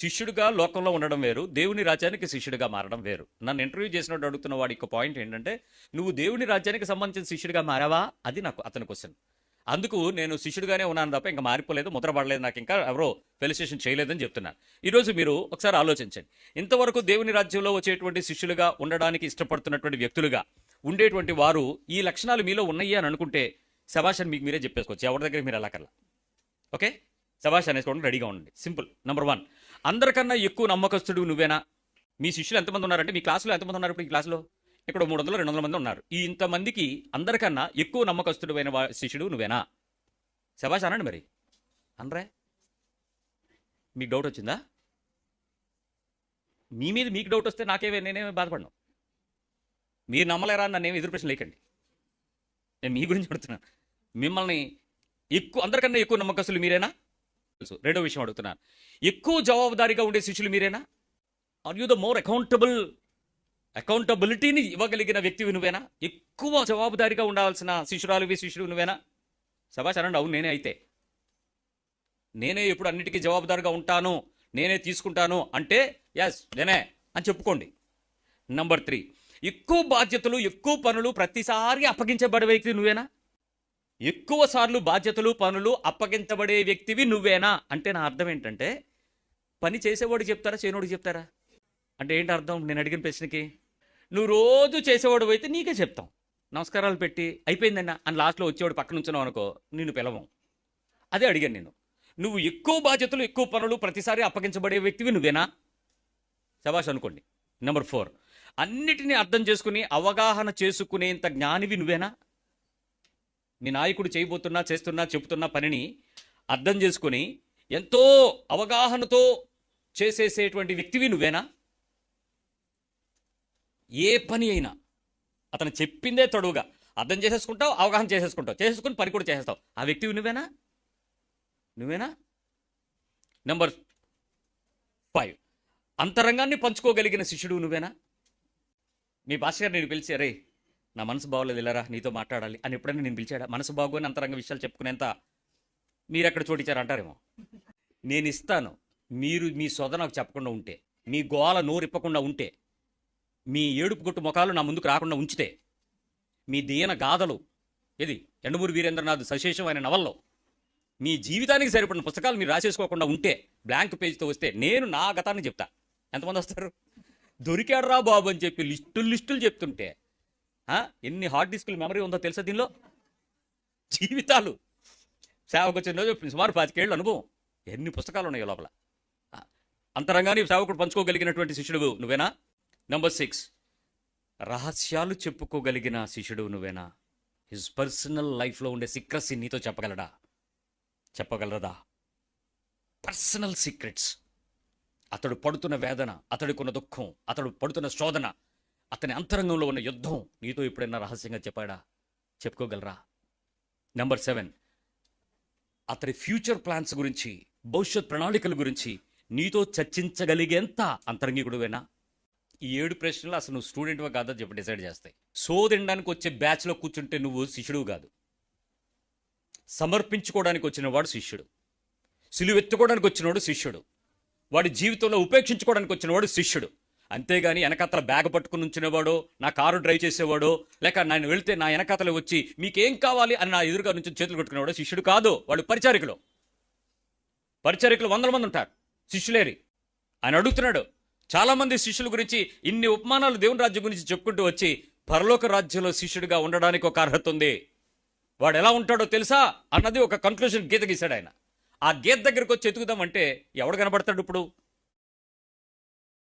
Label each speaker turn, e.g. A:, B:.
A: శిష్యుడిగా లోకంలో ఉండడం వేరు దేవుని రాజ్యానికి శిష్యుడిగా మారడం వేరు. నన్ను ఇంటర్వ్యూ చేసినట్టు అడుగుతున్న వాడి యొక్క పాయింట్ ఏంటంటే నువ్వు దేవుని రాజ్యానికి సంబంధించిన శిష్యుడిగా మారావా? అది నాకు అతని క్వశ్చన్ అందుకు నేను శిష్యుడిగానే ఉన్నాను తప్ప ఇంకా మారిపోలేదు ముద్రపడలేదు నాకు ఇంకా ఎవరో ఫెలిసిటేషన్ చేయలేదని చెప్తున్నాను. ఈరోజు మీరు ఒకసారి ఆలోచించండి. ఇంతవరకు దేవుని రాజ్యంలో వచ్చేటువంటి శిష్యులుగా ఉండడానికి ఇష్టపడుతున్నటువంటి వ్యక్తులుగా ఉండేటువంటి వారు ఈ లక్షణాలు మీలో ఉన్నాయి అని అనుకుంటే శభాషన్ మీకు మీరే చెప్పేసుకోవచ్చు. ఎవరి దగ్గర మీరు వెళ్ళకల్లా ఓకే? శభాష్ అనేసుకోవడం రెడీగా ఉండండి. సింపుల్. నెంబర్ వన్ అందరికన్నా ఎక్కువ నమ్మకస్తుడు నువ్వేనా? మీ శిష్యులు ఎంతమంది ఉన్నారంటే మీ క్లాసులో ఎంతమంది ఉన్నారు ఇప్పుడు ఈ క్లాసులో? ఇక్కడ మూడు వందలు రెండు వందల మంది ఉన్నారు. ఈ ఇంతమందికి అందరికన్నా ఎక్కువ నమ్మకస్తుడు అయిన వా- శిష్యుడు నువ్వేనా? శభాష్ అనండి మరి. అనరే మీకు డౌట్ వచ్చిందా? మీ మీద మీకు డౌట్ వస్తే నాకేమే నేనేమి బాధపడను. మీరు నమ్మలేరా నన్ను ఏమి ఎదురు ప్రశ్న లేకండి. నేను మీ గురించి అడుగుతున్నాను మిమ్మల్ని ఎక్కువ అందరికన్నా ఎక్కువ నమ్మకస్తులు మీరేనా? తెలుసు. రెండో విషయం అడుగుతున్నాను. ఎక్కువ జవాబుదారీగా ఉండే శిష్యులు మీరేనా? Are you the more accountable అకౌంటబిలిటీని ఇవ్వగలిగిన వ్యక్తివి నువ్వేనా? ఎక్కువ జవాబుదారీగా ఉండాల్సిన శిష్యురాలువి శిష్యుడు నువ్వేనా? సభాచారండి అవును నేనే అయితే. నేనే ఎప్పుడు అన్నిటికీ జవాబుదారుగా ఉంటాను నేనే తీసుకుంటాను అంటే ఎస్ నేనే అని చెప్పుకోండి. నంబర్ త్రీ ఎక్కువ బాధ్యతలు ఎక్కువ పనులు ప్రతిసారి అప్పగించబడే వ్యక్తి నువ్వేనా? ఎక్కువ సార్లు బాధ్యతలు పనులు అప్పగించబడే వ్యక్తివి నువ్వేనా? అంటే నా అర్థం ఏంటంటే పని చేసేవాడు చెప్తారా చేయనోడు చెప్తారా? అంటే ఏంటి అర్థం? నేను అడిగిన ప్రశ్నకి. నువ్వు రోజు చేసేవాడు అయితే నీకే చెప్తాం. నమస్కారాలు పెట్టి అయిపోయిందన్న అని లాస్ట్లో వచ్చేవాడు పక్కన ఉంచున్నావు అనుకో నిన్ను పిలవం. అదే అడిగాను నేను. నువ్వు ఎక్కువ బాధ్యతలు ఎక్కువ పనులు ప్రతిసారి అప్పగించబడే వ్యక్తివి నువ్వేనా? శబాష్ అనుకోండి. Number four. అన్నిటినీ అర్థం చేసుకుని అవగాహన చేసుకునేంత జ్ఞానివి నువ్వేనా? మీ నాయకుడు చేయబోతున్నా చేస్తున్నా చెబుతున్న పనిని అర్థం చేసుకుని ఎంతో అవగాహనతో చేసేసేటువంటి వ్యక్తివి నువ్వేనా? ఏ పని అయినా అతను చెప్పిందే తడువుగా. అర్థం చేసేసుకుంటావు అవగాహన చేసేసుకుంటావు. చేసేసుకుని పని కూడా చేసేస్తావు. ఆ వ్యక్తివి నువ్వేనా? నువ్వేనా? నెంబర్ ఫైవ్ అంతరంగాన్ని పంచుకోగలిగిన శిష్యుడు నువ్వేనా? మీ భాష గారు నేను పిలిచి అరే నా మనసు బాగోలేదు ఇలారా నీతో మాట్లాడాలి అని ఎప్పుడైనా నేను పిలిచాడా? మనసు బాగోని అంతరంగ విషయాలు చెప్పుకునేంత మీరు ఎక్కడ చోటిచ్చారు అంటారేమో? నేను ఇస్తాను. మీరు మీ సొద నాకు చెప్పకుండా ఉంటే మీ గోల నోరిప్పకుండా ఉంటే మీ ఏడుపు గుట్టు ముఖాలు నా ముందుకు రాకుండా ఉంచితే మీ దీన గాథలు ఇది ఎండమూరి వీరేంద్రనాథ్ సశేషమైన నవల్లో మీ జీవితానికి సరిపడిన పుస్తకాలు మీరు రాసేసుకోకుండా ఉంటే బ్లాంక్ పేజ్తో వస్తే నేను నా గతాన్ని చెప్తా. ఎంతమంది వస్తారు? దొరికాడురా బాబు అని చెప్పి లిస్టులు లిస్టులు చెప్తుంటే ఎన్ని హార్డ్ డిస్కులు మెమరీ ఉందో తెలుసా దీనిలో? జీవితాలు. సేవకు వచ్చిన రోజు సుమారు పాతికేళ్ళు అనుభవం. ఎన్ని పుస్తకాలు ఉన్నాయి లోపల? ఆ, అంతరంగాన్ని సేవకుడు పంచుకోగలిగినటువంటి శిష్యుడు నువ్వేనా? నెంబర్ సిక్స్ రహస్యాలు చెప్పుకోగలిగిన శిష్యుడు నువ్వేనా? హిజ్ పర్సనల్ లైఫ్లో ఉండే సీక్రసీ నీతో చెప్పగలడా? చెప్పగలరదా? పర్సనల్ సీక్రెట్స్ అతడు పడుతున్న వేదన అతడికున్న దుఃఖం అతడు పడుతున్న శోధన అతని అంతరంగంలో ఉన్న యుద్ధం నీతో ఎప్పుడైనా రహస్యంగా చెప్పాడా? చెప్పుకోగలరా? నెంబర్ సెవెన్ అతని ఫ్యూచర్ ప్లాన్స్ గురించి భవిష్యత్ ప్రణాళికల గురించి నీతో చర్చించగలిగేంత అంతరంగికుడువేనా? ఈ ఏడు ప్రశ్నలు అసలు నువ్వు స్టూడెంట్వా కాదా చెప్పి డిసైడ్ చేస్తాయి. సో తినడానికి వచ్చే బ్యాచ్లో కూర్చుంటే నువ్వు శిష్యుడు కాదు. సమర్పించుకోవడానికి వచ్చిన వాడు శిష్యుడు. సిలువెత్తుకోవడానికి వచ్చినవాడు శిష్యుడు. వాడి జీవితంలో ఉపేక్షించుకోవడానికి వచ్చినవాడు శిష్యుడు. అంతేగాని వెనకతల బ్యాగ్ పట్టుకుని ఉంచినవాడో నా కారు డ్రైవ్ చేసేవాడో లేక నేను వెళితే నా వెనకతలు వచ్చి మీకేం కావాలి అని నా ఎదురుగా నుంచి చేతులు కొట్టుకునేవాడు శిష్యుడు కాదు వాడు పరిచారికులు. పరిచారికులు వందల మంది ఉంటారు. శిష్యులేరి. ఆయన అడుగుతున్నాడు చాలామంది శిష్యుల గురించి ఇన్ని ఉపమానాలు దేవుని రాజ్యం గురించి చెప్పుకుంటూ వచ్చి పరలోక రాజ్యంలో శిష్యుడిగా ఉండడానికి ఒక అర్హత ఉంది. వాడు ఎలా ఉంటాడో తెలుసా? అన్నది ఒక కంక్లూజన్ గీత గీశాడు ఆయన. ఆ గీత దగ్గరకు వచ్చి ఎతుకుదామంటే ఎవడు కనబడతాడు ఇప్పుడు?